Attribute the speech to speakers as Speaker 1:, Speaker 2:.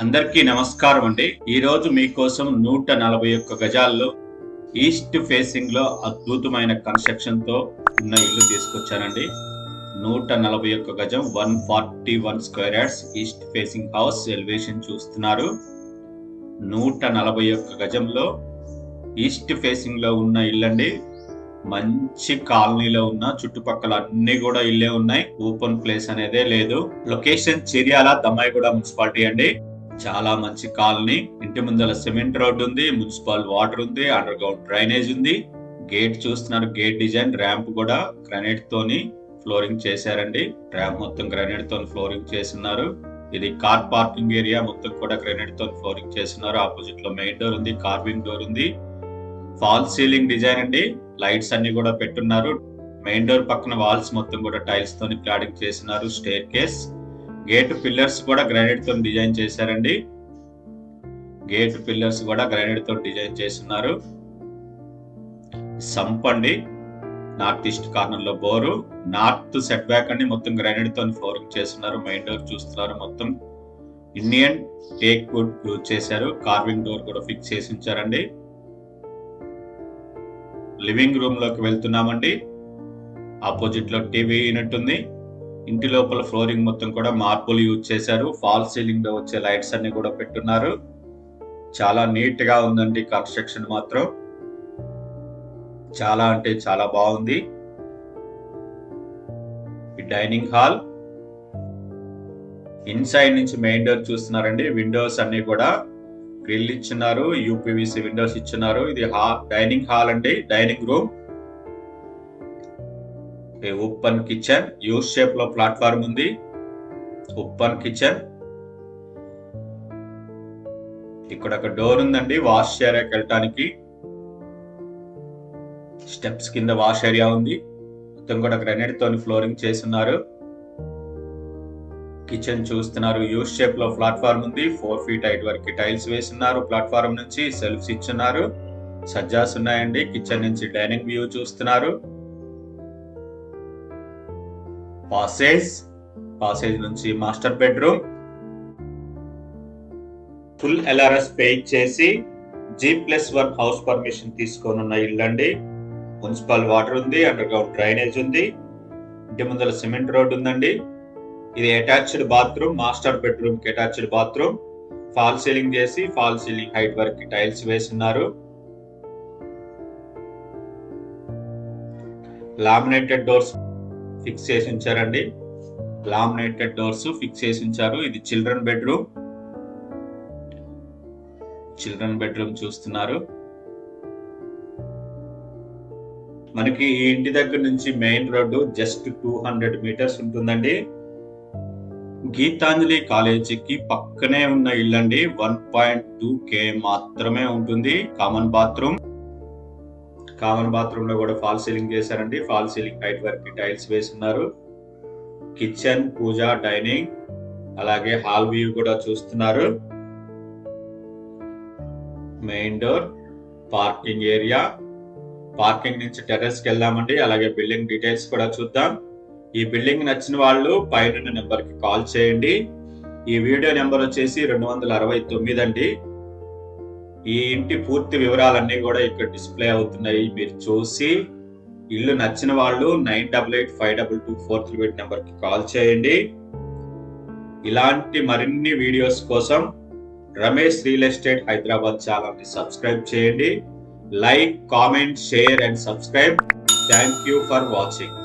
Speaker 1: అందరికీ నమస్కారం అండి. ఈరోజు మీకోసం నూట నలభై ఒక్క గజాల్లో ఈస్ట్ ఫేసింగ్లో అద్భుతమైన కన్స్ట్రక్షన్తో ఉన్న ఇల్లు తీసుకొచ్చానండి. నూట నలభై ఒక్క గజం one forty one square yards east facing house elevation చూస్తున్నారు. నూట నలభై ఒక్క గజంలో ఈస్ట్ ఫేసింగ్లో ఉన్న అండి మంచి కాలనీలో ఉన్న చుట్టుపక్కల అన్ని కూడా ఇల్లే ఉన్నాయి. ఓపెన్ ప్లేస్ అనేదే లేదు. లొకేషన్ చిర్యాల దమ్మాయిగూడ మున్సిపాలిటీ అండి. చాలా మంచి కాలనీ. ఇంటి ముందర సిమెంట్ రోడ్ ఉంది మున్సిపల్ వాటర్ ఉంది అండర్ గ్రౌండ్ డ్రైనేజ్ ఉంది. గేట్ చూస్తున్నారు గేట్ డిజైన్ ర్యాంప్ కూడా గ్రానైట్ తోని ఫ్లోరింగ్ చేశారండి. ర్యాంప్ మొత్తం గ్రానైట్ తోని ఫ్లోరింగ్ చేస్తున్నారు. ఇది కార్ పార్కింగ్ ఏరియా మొత్తం కూడా గ్రానైట్తో ఫ్లోరింగ్ చేస్తున్నారు. ఆపోజిట్లో మెయిన్ డోర్ ఉంది కార్వింగ్ డోర్ ఉంది. ఫాల్ సీలింగ్ డిజైన్ అండి లైట్స్ అన్ని కూడా పెట్టున్నారు. మెయిన్ డోర్ పక్కన వాల్స్ మొత్తం కూడా టైల్స్ తోని క్లాడింగ్ చేసినారు స్టేర్ కేస్. గేట్ పిల్లర్స్ కూడా గ్రానైట్తో డిజైన్ చేశారండి. గేట్ పిల్లర్స్ కూడా గ్రానైట్తో డిజైన్ చేస్తున్నారు. సంపండి నార్త్ ఈస్ట్ కార్నర్లో బోరు. నార్త్ సెట్ బ్యాక్ అండి. మొత్తం గ్రానైట్తో ఫ్లోరింగ్ చేస్తున్నారు. మెయిన్ డోర్ చూస్తున్నారు మొత్తం. ఇండియన్ టేక్ వుడ్ యూజ్ చేశారు. కార్వింగ్ డోర్ కూడా ఫిక్స్ చేసి ఉంచారండి. లివింగ్ రూమ్లోకి వెళ్తున్నామండి. ఆపోజిట్లో టీవీ యూనిట్ ఉంది. ఇంటి లోపల ఫ్లోరింగ్ మొత్తం కూడా మార్బుల్ యూజ్ చేశారు. ఫాల్ సీలింగ్లో వచ్చే లైట్స్ అన్ని కూడా పెట్టున్నారు. చాలా నీట్గా ఉందండి కన్స్ట్రక్షన్ మాత్రం. చాలా అంటే చాలా బాగుంది. Dining hall. ఇన్సైడ్ నుంచి మెయిన్ డోర్ చూస్తున్నారండి. విండోస్ అన్ని కూడా గ్రిల్ ఇచ్చున్నారు. యూపీవీసీ విండోస్ ఇచ్చున్నారు. ఇది హా డైనింగ్ హాల్ అండి. Dining room. Open kitchen U షేప్లో ప్లాట్ఫామ్ ఉంది. Open kitchen. ఇక్కడ ఒక డోర్ ఉందండి వాష్ ఏరియాకి వెళ్ళటానికి. స్టెప్స్ కింద వాష్ ఏరియా ఉంది. మొత్తం కూడా గ్రానైట్ తోని ఫ్లోరింగ్ చేస్తున్నారు. కిచెన్ చూస్తున్నారు యూ షేప్లో ప్లాట్ఫామ్ ఉంది. ఫోర్ ఫీట్ హైట్ వరకు టైల్స్ వేస్తున్నారు ప్లాట్ఫామ్ నుంచి సెల్ఫ్స్ ఇచ్చున్నారు. సజ్జాస్ ఉన్నాయండి కిచెన్ నుంచి డైనింగ్ వ్యూ చూస్తున్నారు. పాసేజ్ పాసేజ్ నుంచి master bedroom. Full LRS pay చేసి G plus one house permission తీసుకొని ఉన్న ఇల్లు అండి మున్సిపల్ వాటర్ ఉంది అండర్ గ్రౌండ్ డ్రైనేజ్ ఉంది. ఇంటి ముందర సిమెంట్ రోడ్ ఉందండి. ఇది అటాచ్డ్ బాత్రూమ్ మాస్టర్ బెడ్రూమ్కి అటాచ్డ్ బాత్రూమ్. ఫాల్ సీలింగ్ చేసి ఫాల్ సీలింగ్ హైట్ వరకు టైల్స్ వేస్తున్నారు లామినేటెడ్ డోర్స్ ఫిక్స్ చేసి ఉంచారండి లామినేటెడ్ డోర్స్ ఫిక్స్ చేసి ఉంచారు ఇది చిల్డ్రన్ బెడ్రూమ్ చిల్డ్రన్ బెడ్రూమ్ చూస్తున్నారు. మనకి ఈ ఇంటి దగ్గర నుంచి main road just two hundred metres ఉంటుందండి. గీతాంజలి కాలేజీకి పక్కనే ఉన్న ఇల్లండి. వన్ పాయింట్ టూ కే మాత్రమే ఉంటుంది. కామన్ బాత్రూమ్ కామన్ బాత్రూమ్లో కూడా ఫాల్ సీలింగ్ చేశారండి. ఫాల్ సీలింగ్ హైట్ వరకు టైల్స్ వేస్తున్నారు కిచెన్ పూజ డైనింగ్ అలాగే హాల్ వ్యూ కూడా చూస్తున్నారు. Main door parking area. Parking నుంచి టెర్రస్కి వెళ్దామండి. అలాగే బిల్డింగ్ డీటెయిల్స్ కూడా చూద్దాం. ఈ బిల్డింగ్ నచ్చిన వాళ్ళు పైన నెంబర్కి కాల్ చేయండి. ఈ వీడియో నెంబర్ వచ్చేసి రెండు వందల అరవై తొమ్మిది అండి. ఈ ఇంటి పూర్తి వివరాలన్నీ కూడా ఇక్కడ డిస్ప్లే అవుతున్నాయి. మీరు చూసి ఇల్లు నచ్చిన వాళ్ళు nine double eight five double two four three eight నెంబర్కి కాల్ చేయండి. ఇలాంటి మరిన్ని వీడియోస్ కోసం రమేష్ రియల్ ఎస్టేట్ హైదరాబాద్ ఛానల్ని సబ్స్క్రైబ్ చేయండి. Like comment share and subscribe. Thank you for watching.